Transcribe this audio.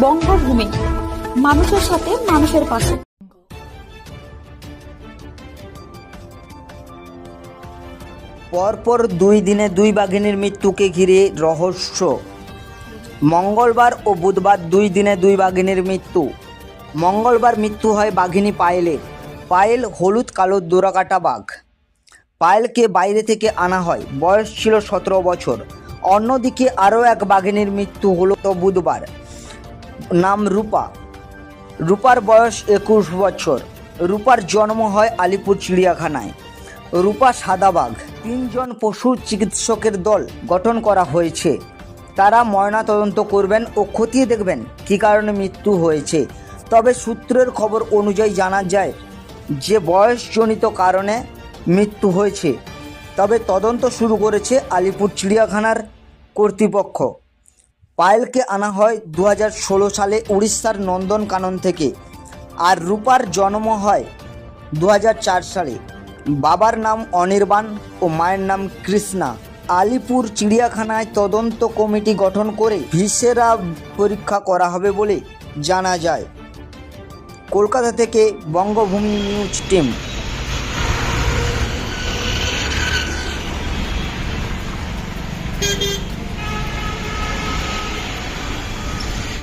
বঙ্গভূমি। মানুষের সাথে মানুষের পাশে। পরপর দুই দিনে দুই বাঘিনীর মৃত্যুকে ঘিরে রহস্য। মঙ্গলবার ও বুধবার দুই দিনে দুই বাঘিনীর মৃত্যু। মঙ্গলবার মৃত্যু হয় বাঘিনী পায়েলের পায়েল হলুদ কালো দোরাকাটা বাঘ। পায়েলকে বাইরে থেকে আনা হয়। বয়স ছিল সতেরো বছর। অন্যদিকে আরও এক বাঘিনীর মৃত্যু হলো তো বুধবার। নাম রূপা। রূপার বয়স একুশ বছর। রূপার জন্ম হয় আলিপুর চিড়িয়াখানায়। রূপা সাদাবাঘ। তিনজন পশু চিকিৎসকের দল গঠন করা হয়েছে। তারা ময়না তদন্ত করবেন ও খতিয়ে দেখবেন কী কারণে মৃত্যু হয়েছে। তবে সূত্রের খবর অনুযায়ী জানা যায় যে বয়সজনিত কারণে মৃত্যু হয়েছে। তবে তদন্ত শুরু করেছে আলিপুর চিড়িয়াখানার কর্তৃপক্ষ। পায়েলকে আনা হয় দু হাজার ষোলো সালে উড়িষ্যার নন্দনকানন থেকে আর রূপার জন্ম হয় দু হাজার চার সালে। বাবার নাম অনির্বাণ ও মায়ের নাম কৃষ্ণা। আলিপুর চিড়িয়াখানায় তদন্ত কমিটি গঠন করে ভিসেরা পরীক্ষা করা হবে বলে জানা যায়। কলকাতা থেকে বঙ্গভূমি নিউজ টিম।